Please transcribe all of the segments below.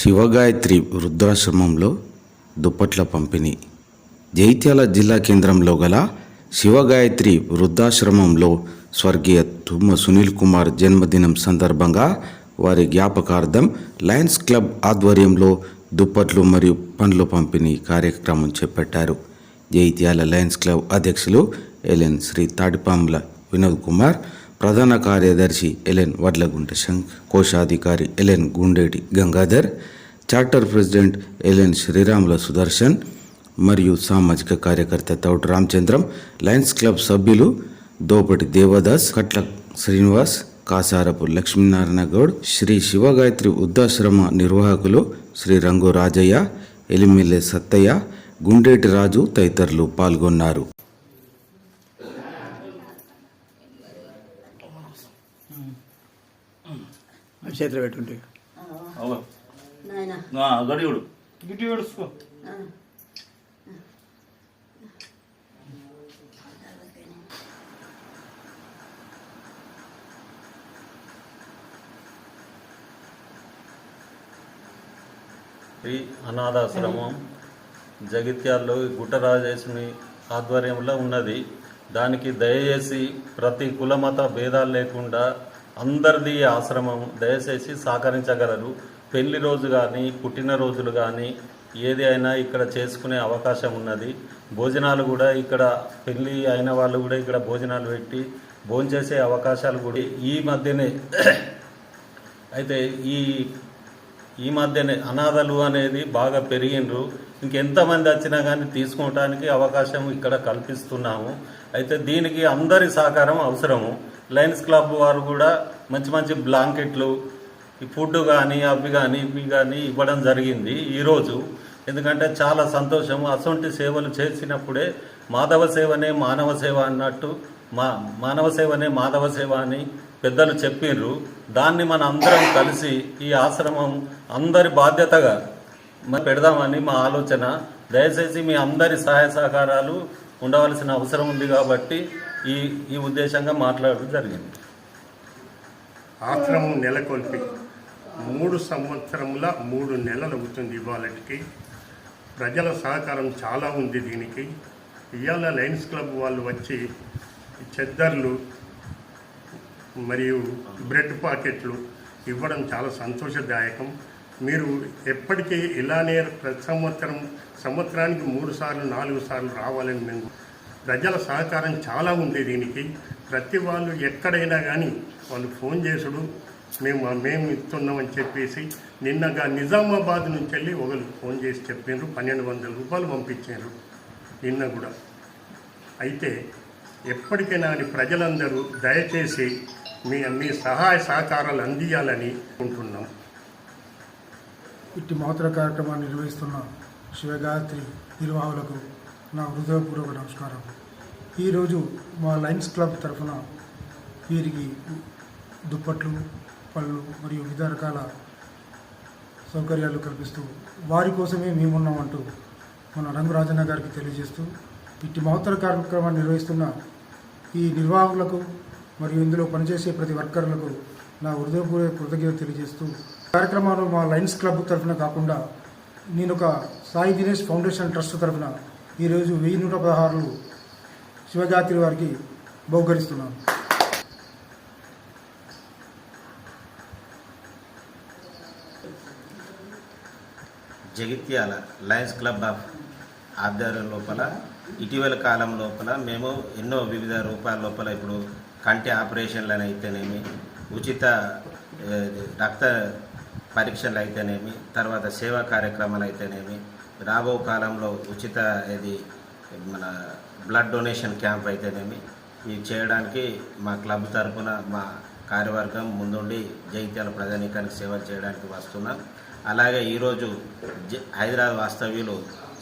శివగాయత్రి వృద్ధాశ్రమంలో దుప్పట్ల పంపిణీ. జైత్యాల జిల్లా కేంద్రంలో గల శివగాయత్రి వృద్ధాశ్రమంలో స్వర్గీయ తుమ్మ సునీల్ కుమార్ జన్మదినం సందర్భంగా వారి జ్ఞాపకార్థం లయన్స్ క్లబ్ ఆధ్వర్యంలో దుప్పట్లు మరియు పండ్లు పంపిణీ కార్యక్రమం చేపట్టారు. జైత్యాల లయన్స్ క్లబ్ అధ్యక్షులు ఎల్ఎన్ శ్రీ తాటిపాముల వినోద్ కుమార్ ప్రధాన కార్యదర్శి ఎలెన్ వడ్లగుంట శంక్ కోశాధికారి L N Gundeti Gangadhar charter president L N Sriramula Sudarshan మరియు సామాజిక కార్యకర్త తౌటు రామచంద్రం లయన్స్ క్లబ్ సభ్యులు దోపటి దేవదాస్ కట్ల శ్రీనివాస్ కాసారపు లక్ష్మీనారాయణ గౌడ్ శ్రీ శివగాయత్రి వృద్ధాశ్రమ నిర్వాహకులు శ్రీ రంగు రాజయ్య ఎలిమిల్లె సత్తయ్య గుండేటి రాజు తదితరులు పాల్గొన్నారు. చేతులు పెట్టుంటే. గిట్టి ఈ అనాథాశ్రమం జగిత్యాల్లో గుట్టరాజేశ్వరి ఆధ్వర్యంలో ఉన్నది. దానికి దయచేసి ప్రతి కులమత భేదాలు లేకుండా అందరిది ఆశ్రమం దయచేసి సహకరించగలరు. పెళ్ళి రోజు కానీ పుట్టినరోజులు కానీ ఏది అయినా ఇక్కడ చేసుకునే అవకాశం ఉన్నది. భోజనాలు కూడా ఇక్కడ పెళ్ళి అయిన వాళ్ళు కూడా ఇక్కడ భోజనాలు పెట్టి భోంచేసే అవకాశాలు కూడా ఈ మధ్యనే అయితే ఈ ఈ మధ్యనే అనాథలు అనేది బాగా పెరిగిండ్రు. ఇంకెంతమంది వచ్చినా కానీ తీసుకోవడానికి అవకాశం ఇక్కడ కల్పిస్తున్నాము. అయితే దీనికి అందరి సహకారం అవసరము. లయన్స్ క్లబ్ వారు కూడా మంచి మంచి బ్లాంకెట్లు ఈ ఫుడ్ కానీ అవి కానీ ఇవి కానీ ఇవ్వడం జరిగింది ఈరోజు ఎందుకంటే చాలా సంతోషం అసొంటి సేవలు చేసినప్పుడే మాధవ సేవనే మానవ సేవ అన్నట్టు మా మానవ సేవనే మాధవ సేవ అని పెద్దలు చెప్పిండ్రు దాన్ని మన అందరం కలిసి ఈ ఆశ్రమం అందరి బాధ్యతగా పెడదామని మా ఆలోచన. దయచేసి మీ అందరి సహాయ సహకారాలు ఉండవలసిన అవసరం ఉంది కాబట్టి ఈ ఈ ఉద్దేశంగా మాట్లాడడం జరిగింది. ఆశ్రమం నెలకొల్పి మూడు సంవత్సరముల మూడు నెలలు అవుతుంది ఇవాళకి ప్రజల సహకారం చాలా ఉంది దీనికి. ఇవాళ లయన్స్ క్లబ్ వాళ్ళు వచ్చి చెద్దర్లు మరియు బ్రెడ్ పాకెట్లు ఇవ్వడం చాలా సంతోషదాయకం. మీరు ఎప్పటికీ ఇలానే ప్రతి సంవత్సరం సంవత్సరానికి మూడు సార్లు నాలుగు సార్లు రావాలని మేము ప్రజల సహకారం చాలా ఉంది దీనికి. ప్రతి వాళ్ళు ఎక్కడైనా కానీ వాళ్ళు ఫోన్ చేసుడు మేము మేము ఇస్తున్నామని చెప్పేసి నిన్నగా నిజామాబాద్ నుంచి వెళ్ళి ఒకరు ఫోన్ చేసి చెప్పిండ్రు పన్నెండు వందల రూపాయలు పంపించారు నిన్న కూడా. అయితే ఎప్పటికైనా అని ప్రజలందరూ దయచేసి మీ మీ సహాయ సహకారాలు అందియాలని అనుకుంటున్నాం. ఇట్టి మాతృ కార్యక్రమాన్ని నిర్వహిస్తున్న శివగాయత్రి నిర్వాహకులకు నా హృదయపూర్వక నమస్కారం. ఈరోజు మా లయన్స్ క్లబ్ తరఫున వీరికి దుప్పట్లు పళ్ళు మరియు వివిధ రకాల సౌకర్యాలు కల్పిస్తూ వారి కోసమే మేమున్నామంటూ మన రంగురాజన్న గారికి తెలియజేస్తూ ఇట్టి మహత్తర కార్యక్రమాన్ని నిర్వహిస్తున్న ఈ నిర్వాహకులకు మరియు ఇందులో పనిచేసే ప్రతి వర్కర్లకు నా హృదయపూర్వక కృతజ్ఞత తెలియజేస్తూ కార్యక్రమాలు మా లయన్స్ క్లబ్ తరఫున కాకుండా నేను ఒక సాయి దినేష్ ఫౌండేషన్ ట్రస్ట్ తరఫున ఈరోజు వెయ్యి నూట పదహారులు శివగాత్రి వారికి బహుకరిస్తున్నాను జగిత్యాల లయన్స్ క్లబ్ ఆఫ్ ఆధ్వర్యం లోపల ఇటీవల కాలం లోపల మేము ఎన్నో వివిధ రూపాల లోపల ఇప్పుడు కంటి ఆపరేషన్లను అయితేనేమి ఉచిత రక్త పరీక్షలు అయితేనేమి తర్వాత సేవా కార్యక్రమాలు అయితేనేమి రాబో కాలంలో ఉచిత ఇది మన బ్లడ్ డొనేషన్ క్యాంప్ అయితేనేమి ఇది చేయడానికి మా క్లబ్ తరఫున మా కార్యవర్గం ముందుండి జైత్యాల ప్రజానీకానికి సేవలు చేయడానికి వస్తున్నాం. అలాగే ఈరోజు జ హైదరాబాద్ వాస్తవ్యులు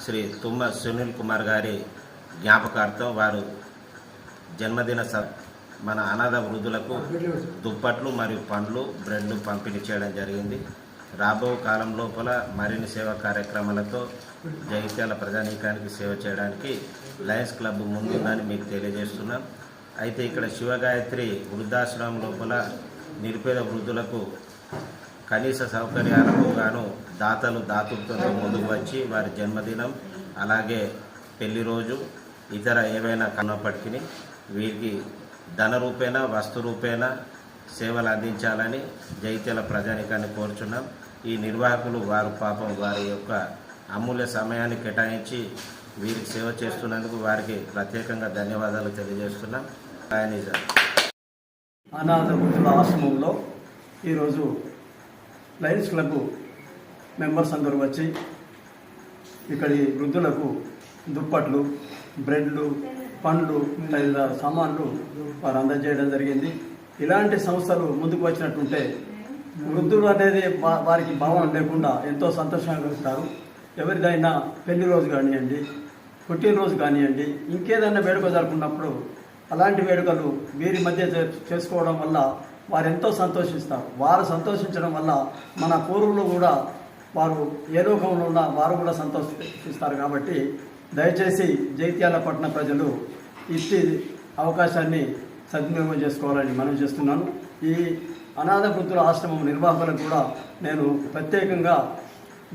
శ్రీ తుమ్మ సునీల్ కుమార్ గారి జ్ఞాపకార్థం వారు జన్మదిన స మన అనాథ వృద్ధులకు దుప్పట్లు మరియు పండ్లు బ్రెడ్లు పంపిణీ చేయడం జరిగింది. రాబో కాలం లోపల మరిన్ని సేవా కార్యక్రమాలతో జగిత్యాల ప్రజానీకానికి సేవ చేయడానికి లయన్స్ క్లబ్ ముందుందని మీకు తెలియజేస్తున్నాం. అయితే ఇక్కడ శివగాయత్రి వృద్ధాశ్రమం లోపల నిరుపేద వృద్ధులకు కనీస సౌకర్యాలకు గాను దాతలు దాతృత్వంతో ముందుకు వచ్చి వారి జన్మదినం అలాగే పెళ్ళి రోజు ఇతర ఏవైనా కన్నప్పటికీ వీరికి ధన రూపేణ వస్తు రూపేణ సేవలు అందించాలని జైత్యాల ప్రజానికాన్ని కోరుచున్నాం. ఈ నిర్వాహకులు వారు పాపం వారి యొక్క అమూల్య సమయాన్ని కేటాయించి వీరికి సేవ చేస్తున్నందుకు వారికి ప్రత్యేకంగా ధన్యవాదాలు తెలియజేస్తున్నాం. ఆయన అనాథ వృద్ధుల ఆశ్రమంలో ఈరోజు లయన్స్ క్లబ్ మెంబర్స్ అందరూ వచ్చి ఇక్కడి వృద్ధులకు దుప్పట్లు బ్రెడ్లు పండ్లు తదితర సామాన్లు వారు అందజేయడం జరిగింది. ఇలాంటి సంస్థలు ముందుకు వచ్చినట్టుంటే వృద్ధులు అనేది వారికి భావం లేకుండా ఎంతో సంతోషంగా కలుగుతారు ఎవరిదైనా పెళ్ళి రోజు కానివ్వండి పుట్టినరోజు కానివ్వండి ఇంకేదైనా వేడుక జరుపుకున్నప్పుడు అలాంటి వేడుకలు వీరి మధ్య చే- చేసుకోవడం వల్ల వారు ఎంతో సంతోషిస్తారు. వారు సంతోషించడం వల్ల మన పూర్వులు కూడా వారు ఏ లోకంలో ఉన్నా వారు కూడా సంతోషిస్తారు కాబట్టి దయచేసి జైత్యాల పట్టణ ప్రజలు ఇట్టి అవకాశాన్ని సద్వినియోగం చేసుకోవాలని మనం చేస్తున్నాను. ఈ అనాథ వృద్ధుల ఆశ్రమం నిర్వాహకులకు కూడా నేను ప్రత్యేకంగా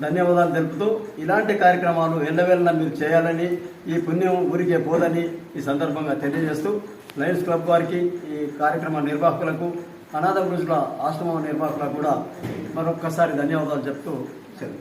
ధన్యవాదాలు తెలుపుతూ ఇలాంటి కార్యక్రమాలు ఎల్లవేళలా మీరు చేయాలని ఈ పుణ్యం ఊరికే పోదని ఈ సందర్భంగా తెలియజేస్తూ లయన్స్ క్లబ్ వారికి ఈ కార్యక్రమ నిర్వాహకులకు అనాథ వృద్ధుల ఆశ్రమం నిర్వాహకులకు కూడా మరొక్కసారి ధన్యవాదాలు చెప్తూ సెలవు.